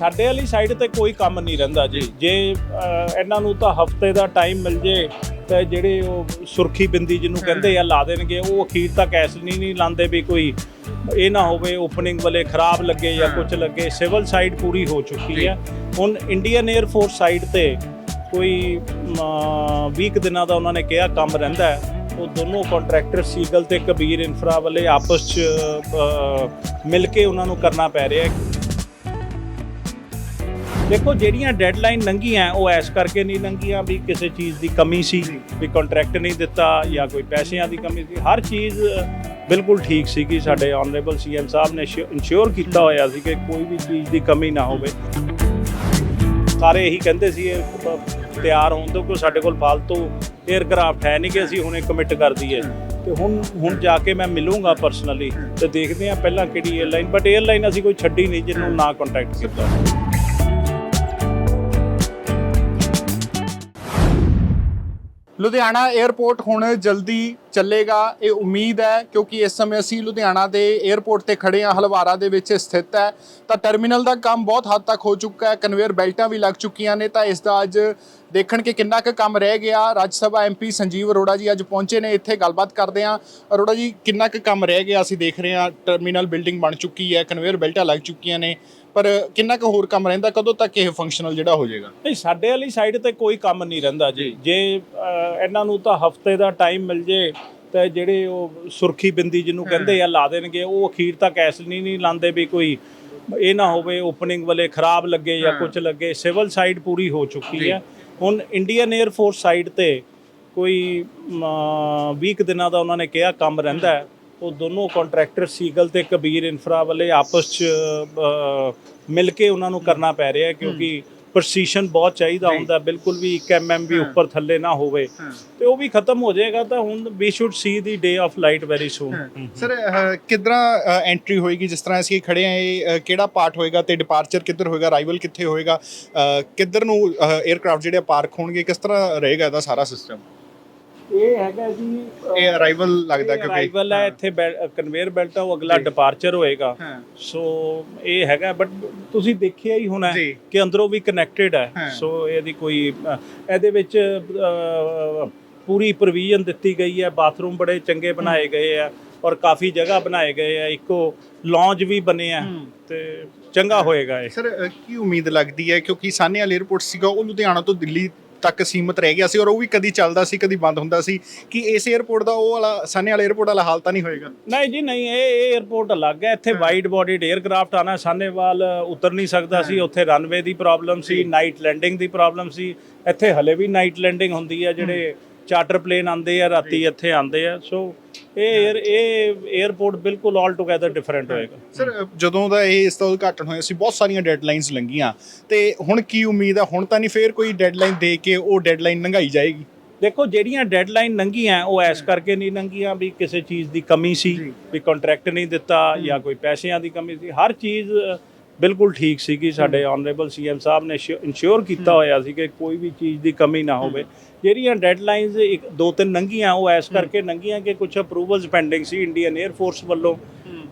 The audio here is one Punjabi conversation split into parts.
ਸਾਡੇ ਵਾਲੀ ਸਾਈਡ ਤੇ ਕੋਈ ਕੰਮ ਨਹੀਂ ਰਹਿੰਦਾ ਜੀ। ਜੇ ਇਹਨਾਂ ਨੂੰ ਤਾਂ ਹਫ਼ਤੇ ਦਾ ਟਾਈਮ ਮਿਲ ਜੇ ਤੇ ਜਿਹੜੇ ਉਹ ਸੁਰਖੀ ਬਿੰਦੀ ਜਿਹਨੂੰ ਕਹਿੰਦੇ ਆ ਲਾ ਦੇਣਗੇ ਉਹ ਅਖੀਰ ਤੱਕ ਐਸ ਨਹੀਂ ਨਹੀਂ ਲਾਉਂਦੇ ਵੀ ਕੋਈ। ਇਹ ਨਾ ਹੋਵੇ ਓਪਨਿੰਗ ਵਾਲੇ ਖਰਾਬ ਲੱਗੇ ਜਾਂ ਕੁਝ ਲੱਗੇ ਸਿਵਲ ਸਾਈਡ ਪੂਰੀ ਹੋ ਚੁੱਕੀ ਹੈ ਹੁਣ ਇੰਡੀਅਨ 에ਅਰ ਫੋਰਸ ਸਾਈਡ ਤੇ ਕੋਈ 20 ਦਿਨਾਂ ਦਾ ਉਹਨਾਂ ਨੇ ਕਿਹਾ ਕੰਮ ਰਹਿੰਦਾ ਹੈ। ਉਹ ਦੋਨੋਂ ਕੰਟਰੈਕਟਰ ਸੀਗਲ ਤੇ ਕਬੀਰ ਇਨਫਰਾ ਵਾਲੇ ਆਪਸ ਚ ਮਿਲ ਕੇ ਉਹਨਾਂ ਨੂੰ ਕਰਨਾ ਪੈ ਰਿਹਾ ਹੈ। ਦੇਖੋ, ਜਿਹੜੀਆਂ ਡੈਡਲਾਈਨ ਲੰਘੀਆਂ ਉਹ ਐਸ ਕਰਕੇ ਨਹੀਂ ਲੰਘੀਆਂ ਵੀ ਕਿਸੇ ਚੀਜ਼ ਦੀ ਕਮੀ ਸੀ, ਵੀ ਕੰਟਰੈਕਟ ਨਹੀਂ ਦਿੱਤਾ ਜਾਂ ਕੋਈ ਪੈਸਿਆਂ ਦੀ ਕਮੀ ਸੀ। ਹਰ ਚੀਜ਼ ਬਿਲਕੁਲ ਠੀਕ ਸੀ ਕਿ ਸਾਡੇ ਆਨਰੇਬਲ ਸੀਐਮ ਸਾਹਿਬ ਨੇ ਇਨਸ਼ੋਰ ਕੀਤਾ ਹੋਇਆ ਸੀ ਕਿ ਕੋਈ ਵੀ ਚੀਜ਼ ਦੀ ਕਮੀ ਨਾ ਹੋਵੇ। ਸਾਰੇ ਇਹੀ ਕਹਿੰਦੇ ਸੀ, ਇਹ ਤਿਆਰ ਹੋਣ ਤੋਂ ਕੋਈ ਸਾਡੇ ਕੋਲ ਫालतू 에ਅਰਕ੍ਰਾਫਟ ਹੈ ਨਹੀਂ ਕਿ ਅਸੀਂ ਹੁਣੇ ਕਮਿਟ ਕਰ ਦਈਏ। ਤੇ ਹੁਣ ਹੁਣ ਜਾ ਕੇ ਮੈਂ ਮਿਲੂੰਗਾ ਪਰਸਨਲੀ ਤੇ ਦੇਖਦੇ ਆ ਪਹਿਲਾਂ ਕਿਹੜੀ 에ਅਰਲਾਈਨ ਬਟ 에ਅਰਲਾਈਨ ਅਸੀਂ ਕੋਈ ਛੱਡੀ ਨਹੀਂ, ਜਿਹਨੂੰ ਨਾ ਕੰਟੈਕਟ ਕੀਤਾ। ਲੁਧਿਆਣਾ 에ਅਰਪੋਰਟ ਹੁਣ ਜਲਦੀ ਚੱਲੇਗਾ, ਇਹ ਉਮੀਦ ਹੈ, ਕਿਉਂਕਿ ਇਸ ਸਮੇਂ ਅਸੀਂ ਲੁਧਿਆਣਾ ਦੇ 에ਅਰਪੋਰਟ ਤੇ ਖੜੇ ਹਾਂ, ਹਲਵਾਰਾ ਦੇ ਵਿੱਚ ਸਥਿਤ ਹੈ। ਤਾਂ ਟਰਮੀਨਲ ਦਾ ਕੰਮ ਬਹੁਤ ਹੱਦ ਤੱਕ ਹੋ ਚੁੱਕਾ ਹੈ ਕਨਵੇਅਰ ਬੈਲਟਾਂ ਵੀ ਲੱਗ ਚੁੱਕੀਆਂ ਨੇ, ਤਾਂ ਇਸ ਦਾ ਅੱਜ ਦੇਖਣ ਕਿ ਕਿੰਨਾ ਕੁ ਕੰਮ ਰਹਿ ਗਿਆ। ਰਾਜ ਸਭਾ ਐਮਪੀ ਸੰਜੀਵ ਅਰੋੜਾ ਜੀ ਅੱਜ ਪਹੁੰਚੇ ਨੇ ਇੱਥੇ ਗੱਲਬਾਤ ਕਰਦੇ ਹਾਂ। ਅਰੋੜਾ ਜੀ ਕਿੰਨਾ ਕੁ ਕੰਮ ਰਹਿ ਗਿਆ ਅਸੀਂ ਦੇਖ ਰਹੇ ਹਾਂ। ਟਰਮੀਨਲ ਬਿਲਡਿੰਗ ਬਣ ਚੁੱਕੀ ਹੈ ਕਨਵੇਅਰ ਬੈਲਟਾਂ ਲੱਗ ਚੁੱਕੀਆਂ ਨੇ ਪਰ ਕਿੰਨਾ ਕੁ ਹੋਰ ਕੰਮ ਰਹਿੰਦਾ? ਕਦੋਂ ਤੱਕ ਇਹ ਫੰਕਸ਼ਨਲ ਜਿਹੜਾ ਹੋ ਜਾਏਗਾ? ਨਹੀਂ ਸਾਡੇ ਵਾਲੀ ਸਾਈਡ ਤੇ ਕੋਈ ਕੰਮ ਨਹੀਂ ਰਹਿੰਦਾ ਜੀ। ਜੇ। ਇਹਨਾਂ ਨੂੰ ਤਾਂ ਹਫ਼ਤੇ ਦਾ ਟਾਈਮ ਮਿਲ ਜੇ ਤੇ ਜਿਹੜੇ ਉਹ ਸੁਰਖੀ ਬਿੰਦੀ ਜਿਹਨੂੰ ਕਹਿੰਦੇ ਆ ਲਾ ਦੇਣਗੇ। ਉਹ ਅਖੀਰ ਤੱਕ ਐਸ ਨਹੀਂ ਨਹੀਂ ਲਾਉਂਦੇ ਵੀ ਕੋਈ ਇਹ ਨਾ ਹੋਵੇ ਓਪਨਿੰਗ ਵਾਲੇ ਖਰਾਬ ਲੱਗੇ ਜਾਂ ਕੁਝ ਲੱਗੇ। ਸਿਵਲ ਸਾਈਡ ਪੂਰੀ ਹੋ ਚੁੱਕੀ ਹੈ। ਹੁਣ ਇੰਡੀਅਨ 에ਅਰ ਫੋਰਸ ਸਾਈਡ ਤੇ ਕੋਈ 20 ਦਿਨਾਂ ਦਾ ਉਹਨਾਂ ਨੇ ਕਿਹਾ ਕੰਮ ਰਹਿੰਦਾ ਹੈ, ਉਹ ਦੋਨੋਂ ਕੰਟਰੈਕਟਰ ਸੀਗਲ ਤੇ ਕਬੀਰ ਇਨਫਰਾ ਵਾਲੇ ਆਪਸ ਚ ਮਿਲ ਕੇ ਉਹਨਾਂ ਨੂੰ ਕਰਨਾ ਪੈ ਰਿਹਾ ਕਿਉਂਕਿ ਪ੍ਰੈਸੀਸ਼ਨ ਬਹੁਤ ਚਾਹੀਦਾ ਹੁੰਦਾ ਬਿਲਕੁਲ ਵੀ 1 ਐਮਐਮ ਵੀ ਉੱਪਰ ਥੱਲੇ ਨਾ ਹੋਵੇ। ਤੇ ਉਹ ਵੀ ਖਤਮ ਹੋ ਜਾਏਗਾ ਤਾਂ ਹੁਣ ਵੀ should see the day of light very soon sir ਕਿੱਦਾਂ ਐਂਟਰੀ ਹੋਏਗੀ? ਜਿਸ ਤਰ੍ਹਾਂ ਅਸੀਂ ਖੜੇ ਆ ਇਹ ਕਿਹੜਾ ਪਾਰਟ ਹੋਏਗਾ ਤੇ ਡਿਪਾਰਚਰ ਕਿੱਧਰ ਹੋਏਗਾ? ਅਰਾਈਵਲ ਕਿੱਥੇ ਹੋਏਗਾ? ਕਿੱਧਰ ਨੂੰ 에ਅਰਕ੍ਰਾਫਟ ਜਿਹੜੇ ਪਾਰਕ ਹੋਣਗੇ ਕਿਸ ਤਰ੍ਹਾਂ ਰਹੇਗਾ ਇਹਦਾ ਸਾਰਾ ਸਿਸਟਮ ਇਹ ਹੈਗਾ ਜੀ ਇਹ ਅਰਾਈਵਲ ਲੱਗਦਾ ਕਿਉਂਕਿ ਅਰਾਈਵਲ ਹੈ ਇੱਥੇ ਕਨਵੇਅਰ ਬੈਲਟ ਆ ਉਹ ਅਗਲਾ ਡਿਪਾਰਚਰ ਹੋਏਗਾ। ਸੋ ਇਹ ਹੈਗਾ ਬਟ ਤੁਸੀਂ ਦੇਖਿਆ ਹੀ ਹੋਣਾ। ਕਿ ਅੰਦਰੋਂ ਵੀ ਕਨੈਕਟਡ ਹਾਂ। ਸੋ ਇਹਦੀ ਕੋਈ ਇਹਦੇ ਵਿੱਚ ਪੂਰੀ ਪ੍ਰੋਵੀਜ਼ਨ ਦਿੱਤੀ ਗਈ ਹੈ। ਬਾਥਰੂਮ ਬੜੇ ਚੰਗੇ ਬਣਾਏ ਗਏ ਆ ਔਰ ਕਾਫੀ ਜਗ੍ਹਾ ਬਣਾਏ ਗਏ ਆ। ਇੱਕੋ ਲੌਂਜ ਵੀ ਬਣੇ ਆ ਤੇ ਚੰਗਾ ਹੋਏਗਾ ਇਹ। ਸਰ ਕੀ ਉਮੀਦ ਲੱਗਦੀ ਹੈ? ਕਿਉਂਕਿ ਸਾਨੇਵਾਲ 에ਅਰਪੋਰਟ ਸੀਗਾ ਉਹ ਲੁਧਿਆਣਾ ਤੋਂ ਦਿੱਲੀ ਤੱਕ ਸੀਮਤ ਰਹਿ ਗਿਆ ਸੀ ਔਰ ਉਹ ਵੀ ਕਦੀ ਚੱਲਦਾ ਸੀ ਕਦੀ ਬੰਦ ਹੁੰਦਾ ਸੀ। ਕਿ ਇਸ 에어ਪੋਰਟ ਦਾ ਉਹ ਵਾਲਾ ਸਾਨੇ ਵਾਲਾ 에어ਪੋਰਟ ਵਾਲਾ ਹਾਲ ਤਾਂ ਨਹੀਂ ਹੋਏਗਾ? ਨਹੀਂ ਜੀ ਨਹੀਂ ਇਹ ਇਹ 에어ਪੋਰਟ ਅਲੱਗ ਹੈ। ਇੱਥੇ ਵਾਈਡ ਬਾਡੀਡ 에어ਕ੍ਰਾਫਟ ਆਣਾ ਸਾਨੇਵਾਲ ਉਤਰ ਨਹੀਂ ਸਕਦਾ ਸੀ। ਉੱਥੇ ਰਨਵੇ ਦੀ ਪ੍ਰੋਬਲਮ ਸੀ ਨਾਈਟ ਲੈਂਡਿੰਗ ਦੀ ਪ੍ਰੋਬਲਮ ਸੀ। ਇੱਥੇ ਹਲੇ ਵੀ ਨਾਈਟ ਲੈਂਡਿੰਗ ਹੁੰਦੀ ਹੈ ਜਿਹੜੇ ਚਾਰਟਰ ਪਲੇਨ ਆਉਂਦੇ ਆ ਰਾਤੀ ਇੱਥੇ ਆਉਂਦੇ ਆ। ਸੋ ਇਹ 에ਅਰ ਇਹ 에ਅਰਪੋਰਟ ਬਿਲਕੁਲ ਆਲ ਟੁਗੇਦਰ ਡਿਫਰੈਂਟ ਹੋਏਗਾ। ਸਰ ਜਦੋਂ ਦਾ ਇਹ ਇਸ ਦਾ ਉਦਘਾਟਨ ਹੋਇਆ ਸੀ ਬਹੁਤ ਸਾਰੀਆਂ ਡੈਡਲਾਈਨਸ ਲੰਘੀਆਂ। ਤੇ ਹੁਣ ਕੀ ਉਮੀਦ ਹੈ ਹੁਣ ਤਾਂ ਨਹੀਂ ਫੇਰ ਕੋਈ ਡੈਡਲਾਈਨ ਦੇ ਕੇ ਉਹ ਡੈਡਲਾਈਨ ਲੰਘਾਈ ਜਾਏਗੀ? ਦੇਖੋ ਜਿਹੜੀਆਂ ਡੈਡਲਾਈਨ ਲੰਘੀਆਂ ਉਹ ਐਸ ਕਰਕੇ ਨਹੀਂ ਲੰਘੀਆਂ ਵੀ ਕਿਸੇ ਚੀਜ਼ ਦੀ ਕਮੀ ਸੀ ਵੀ ਕੰਟਰੈਕਟ ਨਹੀਂ ਦਿੱਤਾ ਜਾਂ ਕੋਈ ਪੈਸਿਆਂ ਦੀ ਕਮੀ ਸੀ। ਹਰ ਚੀਜ਼ ਬਿਲਕੁਲ ਠੀਕ ਸੀਗੀ ਸਾਡੇ ਆਨਰੇਬਲ ਸੀਐਮ ਸਾਹਿਬ ਨੇ ਇਨਸ਼ੋਰ ਕੀਤਾ ਹੋਇਆ ਸੀ ਕਿ ਕੋਈ ਵੀ ਚੀਜ਼ ਦੀ ਕਮੀ ਨਾ ਹੋਵੇ। ਜਿਹੜੀਆਂ ਡੈਡਲਾਈਨਸ ਇੱਕ ਦੋ ਤਿੰਨ ਲੰਘੀਆਂ ਉਹ ਐਸ ਕਰਕੇ ਲੰਘੀਆਂ ਕਿ ਕੁਝ ਅਪਰੂਵਲਸ ਪੈਂਡਿੰਗ ਸੀ ਇੰਡੀਅਨ 에ਅਰ ਫੋਰਸ ਵੱਲੋਂ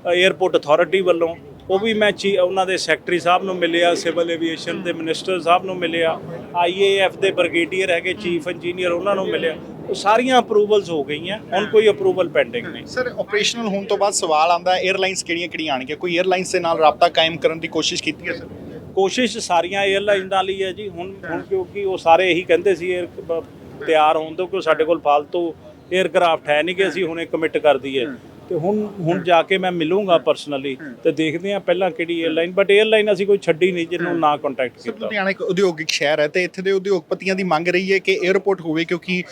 에ਅਰਪੋਰਟ ਅਥਾਰਟੀ ਵੱਲੋਂ। ਉਹ ਵੀ ਮੈਂ ਚੀ ਉਹਨਾਂ ਦੇ ਸੈਕਟਰੀ ਸਾਹਿਬ ਨੂੰ ਮਿਲਿਆ ਸਿਵਲ ਐਵੀਏਸ਼ਨ ਦੇ ਮਿਨਿਸਟਰ ਸਾਹਿਬ ਨੂੰ ਮਿਲਿਆ ਆਈਏਐਫ ਦੇ ਬ੍ਰਿਗੇਡੀਅਰ ਹੈਗੇ ਚੀਫ ਇੰਜੀਨੀਅਰ ਉਹਨਾਂ ਨੂੰ ਮਿਲਿਆ। ਉਹ ਸਾਰੀਆਂ ਅਪਰੂਵਲਸ ਹੋ ਗਈਆਂ ਹੁਣ ਕੋਈ ਅਪਰੂਵਲ ਪੈਂਡਿੰਗ ਨਹੀਂ। ਸਰ ਆਪਰੇਸ਼ਨਲ ਹੋਣ ਤੋਂ ਬਾਅਦ ਸਵਾਲ ਆਉਂਦਾ ਹੈ 에ਅਰਲਾਈਨਸ ਕਿਹੜੀਆਂ ਕਿਹੜੀਆਂ ਆਣਗੀਆਂ ਕੋਈ 에ਅਰਲਾਈਨਸ ਦੇ ਨਾਲ ਰਾਬਤਾ ਕਾਇਮ ਕਰਨ ਦੀ ਕੋਸ਼ਿਸ਼ ਕੀਤੀ ਹੈ ਸਰ? ਕੋਸ਼ਿਸ਼ ਸਾਰੀਆਂ 에ਅਰਲਾਈਨ ਨਾਲ ਹੀ ਹੈ ਜੀ ਹੁਣ ਹੁਣ ਕਿਉਂਕਿ ਉਹ ਸਾਰੇ ਇਹੀ ਕਹਿੰਦੇ ਸੀ 에ਅਰ ਤਿਆਰ ਹੋਣ ਤੋਂ ਕਿ ਸਾਡੇ ਕੋਲ ਫਾਲਤੂ 에ਅਰਕ੍ਰਾਫਟ ਹੈ ਨਹੀਂ ਕਿ ਅਸੀਂ ਹੁਣੇ ਕਮਿਟ ਕਰ ਦਈਏ। ਤੇ ਹੁਣ ਹੁਣ ਜਾ ਕੇ ਮੈਂ ਮਿਲੂੰਗਾ ਪਰਸਨਲੀ ਤੇ ਦੇਖਦੇ ਆ ਪਹਿਲਾਂ ਕਿਹੜੀ ਏਅਰਲਾਈਨ ਬਟ ਏਅਰਲਾਈਨ ਅਸੀਂ ਕੋਈ ਛੱਡੀ ਨਹੀਂ ਜਿਹਨੂੰ ਨਾ ਕੰਟੈਕਟ ਕੀਤਾ। ਲੁਧਿਆਣਾ ਇੱਕ ਉਦਯੋਗਿਕ ਸ਼ਹਿਰ ਹੈ ਤੇ ਇੱਥੇ ਦੇ ਉਦਯੋਗਪਤੀਆਂ ਦੀ ਮੰਗ ਰਹੀ ਹੈ ਕਿ 에ਅਰਪੋਰਟ ਹੋਵੇ ਕਿਉਂਕਿ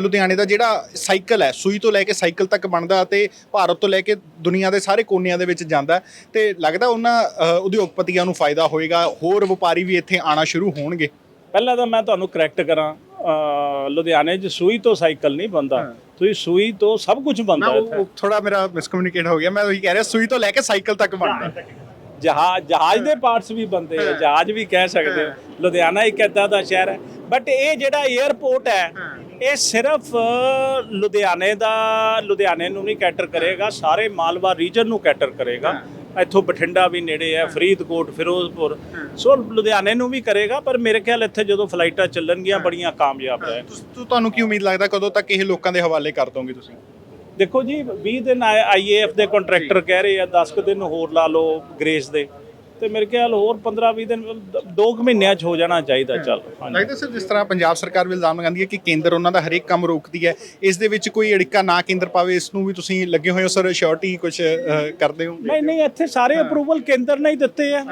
ਲੁਧਿਆਣੇ ਦਾ ਜਿਹੜਾ ਸਾਈਕਲ ਹੈ ਸੂਈ ਤੋਂ ਲੈ ਕੇ ਸਾਈਕਲ ਤੱਕ ਬਣਦਾ ਤੇ ਭਾਰਤ ਤੋਂ ਲੈ ਕੇ ਦੁਨੀਆ ਦੇ ਸਾਰੇ ਕੋਨਿਆਂ ਦੇ ਵਿੱਚ ਜਾਂਦਾ ਤੇ ਲੱਗਦਾ ਉਹਨਾਂ ਉਦਯੋਗਪਤੀਆਂ ਨੂੰ ਫਾਇਦਾ ਹੋਏਗਾ ਹੋਰ ਵਪਾਰੀ ਵੀ ਇੱਥੇ ਆਣਾ ਸ਼ੁਰੂ ਹੋਣਗੇ। ਪਹਿਲਾਂ ਤਾਂ ਮੈਂ ਤੁਹਾਨੂੰ ਕਰੈਕਟ ਕਰਾਂ ਲੁਧਿਆਣੇ 'ਚ ਸੂਈ ਤੋਂ ਸਾਈਕਲ ਨਹੀਂ ਬਣਦਾ। ਤੁਸੀਂ ਸੂਈ ਤੋਂ ਸਭ ਕੁਝ ਬੰਦਾ ਇੱਥੇ। ਉਹ ਥੋੜਾ ਮੇਰਾ ਮਿਸਕਮਿਊਨੀਕੇਟ ਹੋ ਗਿਆ ਮੈਂ ਉਹੀ ਕਹਿ ਰਿਹਾ ਸੂਈ ਤੋਂ ਲੈ ਕੇ ਸਾਈਕਲ ਤੱਕ ਬਣਦਾ। ਜਹਾਜ਼ ਜਹਾਜ਼ ਦੇ ਪਾਰਟਸ ਵੀ ਬੰਦੇ ਆ ਜਹਾਜ਼ ਵੀ ਕਹਿ ਸਕਦੇ ਹੋ। ਲੁਧਿਆਣਾ ਇੱਕ ਏਦਾਂ ਦਾ ਸ਼ਹਿਰ ਹੈ। ਬਟ ਇਹ ਜਿਹੜਾ 에ਅਰਪੋਰਟ ਹੈ। ਇਹ ਸਿਰਫ ਲੁਧਿਆਣੇ ਦਾ ਲੁਧਿਆਣੇ ਨੂੰ ਨਹੀਂ ਕੈਟਰ ਕਰੇਗਾ ਸਾਰੇ ਮਾਲਵਾ ਰੀਜਨ ਨੂੰ ਕੈਟਰ ਕਰੇਗਾ। ਇੱਥੋਂ ਬਠਿੰਡਾ ਵੀ ਨੇੜੇ ਹੈ ਫਰੀਦਕੋਟ ਫਿਰੋਜ਼ਪੁਰ। ਸੋ ਲੁਧਿਆਣੇ ਨੂੰ ਵੀ ਕਰੇਗਾ ਪਰ ਮੇਰੇ ਖਿਆਲ ਇੱਥੇ ਜਦੋਂ ਫਲਾਈਟਾਂ ਚੱਲਣਗੀਆਂ ਬੜੀਆਂ ਕਾਮਯਾਬ ਹੈ। ਤੁਹਾਨੂੰ ਕੀ ਉਮੀਦ ਲੱਗਦਾ ਕਦੋਂ ਤੱਕ ਇਹ ਲੋਕਾਂ ਦੇ ਹਵਾਲੇ ਕਰ ਦੋਗੇ ਤੁਸੀਂ? ਦੇਖੋ ਜੀ 20 ਦਿਨ ਆਈਏਐਫ ਦੇ ਕੰਟਰੈਕਟਰ ਕਹਿ ਰਹੇ ਆ 10 ਕੁ ਦਿਨ ਹੋਰ ਲਾ ਲਓ ਗ੍ਰੇਸ ਦੇ। ਤੇ ਮੇਰੇ ਖਿਆਲ ਹੋਰ 15 20 ਦਿਨ 2 ਮਹੀਨਿਆਂ 'ਚ ਹੋ ਜਾਣਾ ਚਾਹੀਦਾ ਚੱਲ। ਹਾਂਜੀ। ਲੱਗਦਾ ਸਰ ਜਿਸ ਤਰ੍ਹਾਂ ਪੰਜਾਬ ਸਰਕਾਰ ਵੀ ਇਲਜ਼ਾਮ ਲਗਾਉਂਦੀ ਹੈ ਕਿ ਕੇਂਦਰ ਉਹਨਾਂ ਦਾ ਹਰੇਕ ਕੰਮ ਰੋਕਦੀ ਹੈ ਇਸ ਦੇ ਵਿੱਚ ਕੋਈ ਅੜਿੱਕਾ ਨਾ ਕੇਂਦਰ ਪਾਵੇ ਇਸ ਨੂੰ ਵੀ ਤੁਸੀਂ ਲੱਗੇ ਹੋਏ ਹੋ ਸਰ ਸ਼ੋਰਟੀ ਕੁਝ ਕਰਦੇ ਹੋ? ਨਹੀਂ ਨਹੀਂ ਇੱਥੇ ਸਾਰੇ ਅਪਰੂਵਲ ਕੇਂਦਰ ਨੇ ਹੀ ਦਿੱਤੇ ਆ।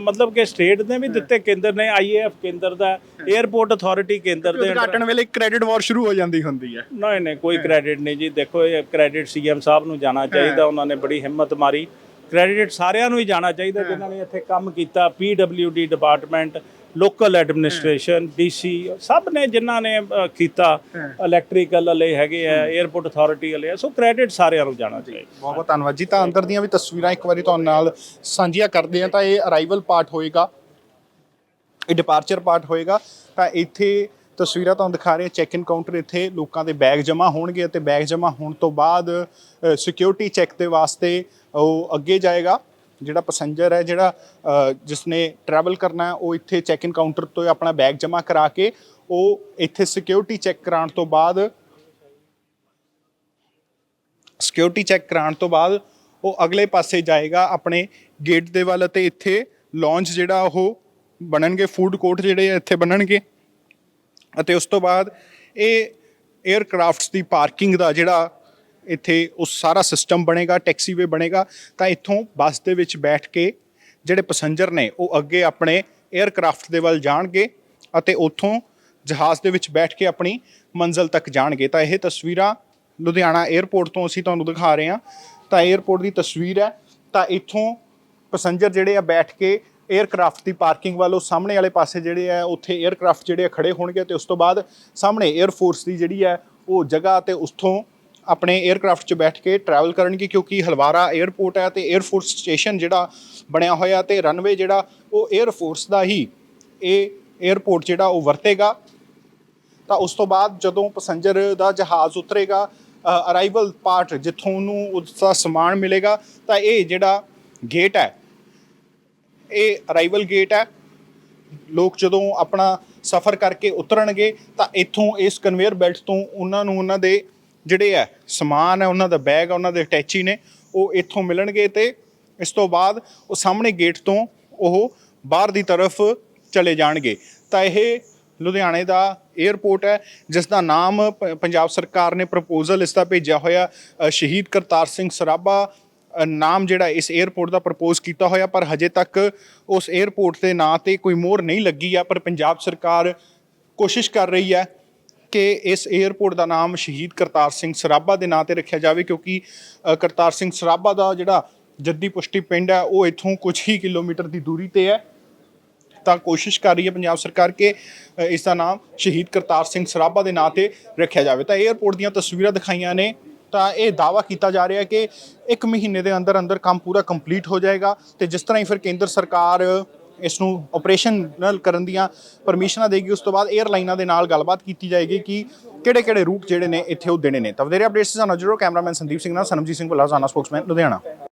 ਮਤਲਬ ਕਿ ਸਟੇਟ ਨੇ ਵੀ ਦਿੱਤੇ ਕੇਂਦਰ ਨੇ ਆਈਏਐਫ ਕੇਂਦਰ ਦਾ 에ਅਰਪੋਰਟ ਅਥਾਰਟੀ ਕੇਂਦਰ ਦੇ ਉਦਘਾਟਨ ਵੇਲੇ ਕ੍ਰੈਡਿਟ ਵਾਰ ਸ਼ੁਰੂ ਹੋ ਜਾਂਦੀ ਹੁੰਦੀ ਹੈ। ਨਹੀਂ ਨਹੀਂ ਕੋਈ ਕ੍ਰੈਡਿਟ ਨਹੀਂ ਜੀ ਦੇਖੋ ਇਹ ਕ੍ਰੈਡਿਟ ਸੀਐਮ ਸਾਹਿਬ ਨੂੰ ਜਾਣਾ ਚਾਹੀਦਾ ਉਹਨਾਂ ਨੇ ਬੜੀ ਹਿੰਮਤ ਮਾਰੀ। ਕ੍ਰੈਡਿਟ ਸਾਰਿਆਂ ਨੂੰ ਹੀ ਇਲੈਕਟ੍ਰੀਕਲ ਜਿਨ੍ਹਾਂ ਨੇ ਇੱਥੇ ਕੰਮ ਕੀਤਾ PWD department local administration DC ਸਭ ਨੇ ਜਿਨ੍ਹਾਂ ਨੇ ਕੀਤਾ ਇਲੈਕਟ੍ਰੀਕਲ ਵਾਲੇ ਹੈਗੇ ਆ 에ਅਰਪੋਰਟ ਅਥਾਰਟੀ ਵਾਲੇ ਆ ਸੋ ਕ੍ਰੈਡਿਟ ਸਾਰਿਆਂ ਨੂੰ ਜਾਣਾ ਚਾਹੀਦਾ। ਬਹੁਤ ਬਹੁਤ ਧੰਨਵਾਦ। ਜੀ ਤਾਂ ਅੰਦਰ ਦੀਆਂ ਵੀ ਤਸਵੀਰਾਂ ਇੱਕ ਵਾਰੀ ਤੁਹਾਡੇ ਨਾਲ ਸਾਂਝੀਆਂ ਕਰਦੇ ਆ ਤਾਂ ਇਹ ਅਰਾਈਵਲ ਪਾਰਟ ਹੋਏਗਾ ਇਹ ਡਿਪਾਰਚਰ ਪਾਰਟ ਹੋਏਗਾ ਤਾਂ ਇੱਥੇ ਤਸਵੀਰਾਂ ਤੁਹਾਨੂੰ ਦਿਖਾ ਰਹੇ ਚੈੱਕ ਇਨ ਕਾਊਂਟਰ ਇੱਥੇ ਲੋਕਾਂ ਦੇ ਬੈਗ ਜਮ੍ਹਾਂ ਹੋਣਗੇ ਅਤੇ ਬੈਗ ਜਮ੍ਹਾਂ ਹੋਣ ਤੋਂ ਬਾਅਦ ਸਿਕਿਉਰਿਟੀ ਚੈੱਕ ਦੇ ਵਾਸਤੇ ਉਹ ਅੱਗੇ ਜਾਏਗਾ। ਜਿਹੜਾ ਪੈਸੇਂਜਰ ਹੈ, ਜਿਹੜਾ ਜਿਸ ਨੇ ਟਰੈਵਲ ਕਰਨਾ ਉਹ ਇੱਥੇ ਚੈੱਕ ਇਨ ਕਾਊਂਟਰ ਤੋਂ ਆਪਣਾ ਬੈਗ ਜਮ੍ਹਾਂ ਕਰਾ ਕੇ ਉਹ ਇੱਥੇ ਸਿਕਿਉਰਿਟੀ ਚੈੱਕ ਕਰਾਉਣ ਤੋਂ ਬਾਅਦ ਸਿਕਿਉਰਿਟੀ ਚੈੱਕ ਕਰਾਉਣ ਤੋਂ ਬਾਅਦ ਉਹ ਅਗਲੇ ਪਾਸੇ ਜਾਏਗਾ ਆਪਣੇ ਗੇਟ ਦੇ ਵੱਲ ਅਤੇ ਇੱਥੇ ਲੌਂਜ ਜਿਹੜਾ ਉਹ ਬਣਨਗੇ ਫੂਡ ਕੋਰਟ ਜਿਹੜੇ ਇੱਥੇ ਬਣਨਗੇ। ਅਤੇ ਉਸ ਤੋਂ ਬਾਅਦ ਇਹ 에ਅਰਕ੍ਰਾਫਟਸ ਦੀ ਪਾਰਕਿੰਗ ਦਾ ਜਿਹੜਾ ਇੱਥੇ ਉਹ ਸਾਰਾ ਸਿਸਟਮ ਬਣੇਗਾ ਟੈਕਸੀਵੇ ਬਣੇਗਾ, ਤਾਂ ਇੱਥੋਂ ਬੱਸ ਦੇ ਵਿੱਚ ਬੈਠ ਕੇ ਜਿਹੜੇ ਪੈਸੰਜਰ ਨੇ ਉਹ ਅੱਗੇ ਆਪਣੇ 에ਅਰਕ੍ਰਾਫਟ ਦੇ ਵੱਲ ਜਾਣਗੇ ਅਤੇ ਉੱਥੋਂ ਜਹਾਜ਼ ਦੇ ਵਿੱਚ ਬੈਠ ਕੇ ਆਪਣੀ ਮੰਜ਼ਲ ਤੱਕ ਜਾਣਗੇ। ਤਾਂ ਇਹ ਤਸਵੀਰਾਂ ਲੁਧਿਆਣਾ 에ਅਰਪੋਰਟ ਤੋਂ ਅਸੀਂ ਤੁਹਾਨੂੰ ਦਿਖਾ ਰਹੇ ਹਾਂ। ਤਾਂ 에ਅਰਪੋਰਟ ਦੀ ਤਸਵੀਰ ਹੈ। ਤਾਂ ਇੱਥੋਂ ਪੈਸੰਜਰ ਜਿਹੜੇ ਆ ਬੈਠ ਕੇ ਏਅਰਕ੍ਰਾਫਟ ਦੀ ਪਾਰਕਿੰਗ ਵੱਲੋਂ ਸਾਹਮਣੇ ਵਾਲੇ ਪਾਸੇ ਜਿਹੜੇ ਆ, ਉੱਥੇ ਏਅਰਕ੍ਰਾਫਟ ਜਿਹੜੇ ਆ ਖੜੇ ਹੋਣਗੇ ਤੇ ਉਸ ਤੋਂ ਬਾਅਦ ਸਾਹਮਣੇ 에ਅਰ ਫੋਰਸ ਦੀ ਜਿਹੜੀ ਹੈ ਉਹ ਜਗ੍ਹਾ ਤੇ ਉਸਥੋਂ ਆਪਣੇ ਏਅਰਕ੍ਰਾਫਟ 'ਚ ਬੈਠ ਕੇ ਟਰੈਵਲ ਕਰਨਗੇ ਕਿਉਂਕਿ ਹਲਵਾਰਾ ਏਅਰਪੋਰਟ ਹੈ ਤੇ 에ਅਰ ਫੋਰਸ ਸਟੇਸ਼ਨ ਜਿਹੜਾ ਬਣਿਆ ਹੋਇਆ ਤੇ ਰਨਵੇ ਜਿਹੜਾ, ਉਹ 에ਅਰ ਫੋਰਸ ਦਾ ਹੀ ਇਹ ਏਅਰਪੋਰਟ ਜਿਹੜਾ, ਉਹ ਵਰਤੇਗਾ। ਤਾਂ ਉਸ ਤੋਂ ਬਾਅਦ ਜਦੋਂ ਪੈਸੰਜਰ ਦਾ ਜਹਾਜ਼ ਉਤਰੇਗਾ ਅਰਾਈਵਲ ਪਾਰਟ ਜਿੱਥੋਂ ਉਹਨੂੰ ਉਸ ਦਾ ਸਮਾਨ ਮਿਲੇਗਾ, ਤਾਂ ਇਹ ਜਿਹੜਾ ਗੇਟ ਹੈ ਇਹ ਅਰਾਈਵਲ ਗੇਟ ਹੈ। ਲੋਕ ਜਦੋਂ ਆਪਣਾ ਸਫ਼ਰ ਕਰਕੇ ਉਤਰਨਗੇ, ਤਾਂ ਇੱਥੋਂ ਇਸ ਕਨਵੇਅਰ ਬੈਲਟ ਤੋਂ ਉਹਨਾਂ ਨੂੰ ਉਹਨਾਂ ਦੇ ਜਿਹੜੇ ਹੈ, ਸਮਾਨ ਹੈ, ਉਹਨਾਂ ਦਾ ਬੈਗ ਹੈ, ਉਹਨਾਂ ਦੇ ਅਟੈਚੀ ਨੇ, ਉਹ ਇੱਥੋਂ ਮਿਲਣਗੇ ਤੇ ਇਸ ਤੋਂ ਬਾਅਦ ਉਹ ਸਾਹਮਣੇ ਗੇਟ ਤੋਂ ਉਹ ਬਾਹਰ ਦੀ ਤਰਫ ਚਲੇ ਜਾਣਗੇ। ਤਾਂ ਇਹ ਲੁਧਿਆਣੇ ਦਾ 에ਅਰਪੋਰਟ ਹੈ, ਜਿਸ ਦਾ ਨਾਮ ਪੰਜਾਬ ਸਰਕਾਰ ਨੇ ਪ੍ਰਪੋਜ਼ਲ ਇਸ ਦਾ ਭੇਜਿਆ ਹੋਇਆ ਸ਼ਹੀਦ ਕਰਤਾਰ ਸਿੰਘ ਸਰਾਭਾ ਨਾਮ ਜਿਹੜਾ ਇਸ 에어ਪੋਰਟ ਦਾ ਪ੍ਰਪੋਜ਼ ਕੀਤਾ ਹੋਇਆ, ਪਰ ਹਜੇ ਤੱਕ ਉਸ 에어ਪੋਰਟ ਦੇ ਨਾਂ ਤੇ ਕੋਈ ਮੋਹਰ ਨਹੀਂ ਲੱਗੀ ਆ, ਪਰ ਪੰਜਾਬ ਸਰਕਾਰ ਕੋਸ਼ਿਸ਼ ਕਰ ਰਹੀ ਹੈ ਕਿ ਇਸ 에어ਪੋਰਟ ਦਾ ਨਾਮ ਸ਼ਹੀਦ ਕਰਤਾਰ ਸਿੰਘ ਸਰਾਭਾ ਦੇ ਨਾਂ ਤੇ ਰੱਖਿਆ ਜਾਵੇ, ਕਿਉਂਕਿ ਕਰਤਾਰ ਸਿੰਘ ਸਰਾਭਾ ਦਾ ਜਿਹੜਾ ਜੱਦੀ ਪੁਸ਼ਟੀ ਪਿੰਡ ਹੈ, ਉਹ ਇੱਥੋਂ ਕੁਝ ਹੀ ਕਿਲੋਮੀਟਰ ਦੀ ਦੂਰੀ ਤੇ ਹੈ। ਤਾਂ ਕੋਸ਼ਿਸ਼ ਕਰ ਰਹੀ ਹੈ ਪੰਜਾਬ ਸਰਕਾਰ ਕਿ ਇਸ ਦਾ ਨਾਮ ਸ਼ਹੀਦ ਕਰਤਾਰ ਸਿੰਘ ਸਰਾਭਾ ਦੇ ਨਾਂ ਤੇ ਰੱਖਿਆ ਜਾਵੇ। ਤਾਂ 에어ਪੋਰਟ ਦੀਆਂ ਤਸਵੀਰਾਂ ਦਿਖਾਈਆਂ ਨੇ। ਤਾਂ ਇਹ ਦਾਵਾ ਕੀਤਾ ਜਾ ਰਿਹਾ ਕਿ ਇੱਕ ਮਹੀਨੇ ਦੇ ਅੰਦਰ ਅੰਦਰ ਕੰਮ ਪੂਰਾ ਕੰਪਲੀਟ ਹੋ ਜਾਏਗਾ ਤੇ ਜਿਸ ਤਰ੍ਹਾਂ ਹੀ ਫਿਰ ਕੇਂਦਰ ਸਰਕਾਰ ਇਸ ਨੂੰ ਆਪਰੇਸ਼ਨਲ ਕਰਨ ਦੀਆਂ ਪਰਮਿਸ਼ਨਾਂ ਦੇਗੀ, ਉਸ ਤੋਂ ਬਾਅਦ 에ਅਰਲਾਈਨਾਂ ਦੇ ਨਾਲ ਗੱਲਬਾਤ ਕੀਤੀ ਜਾਏਗੀ ਕਿ ਕਿਹੜੇ ਕਿਹੜੇ ਰੂਟ ਜਿਹੜੇ ਨੇ ਇੱਥੇ ਉਹ ਦੇਣੇ ਨੇ। ਤਾਂ ਵਧੇਰੇ ਅਪਡੇਟਸ ਸਾਨੂੰ ਜਰੂਰ ਕੈਮਰਾਮੈਨ ਸੰਦੀਪ ਸਿੰਘ ਨਾਲ, ਸਨਮਜੀਤ ਸਿੰਘ ਭੁੱਲਾ ਜ਼ਾਨਾ ਸਪੋਕਸਮੈਨ ਲੁਧਿਆਣਾ।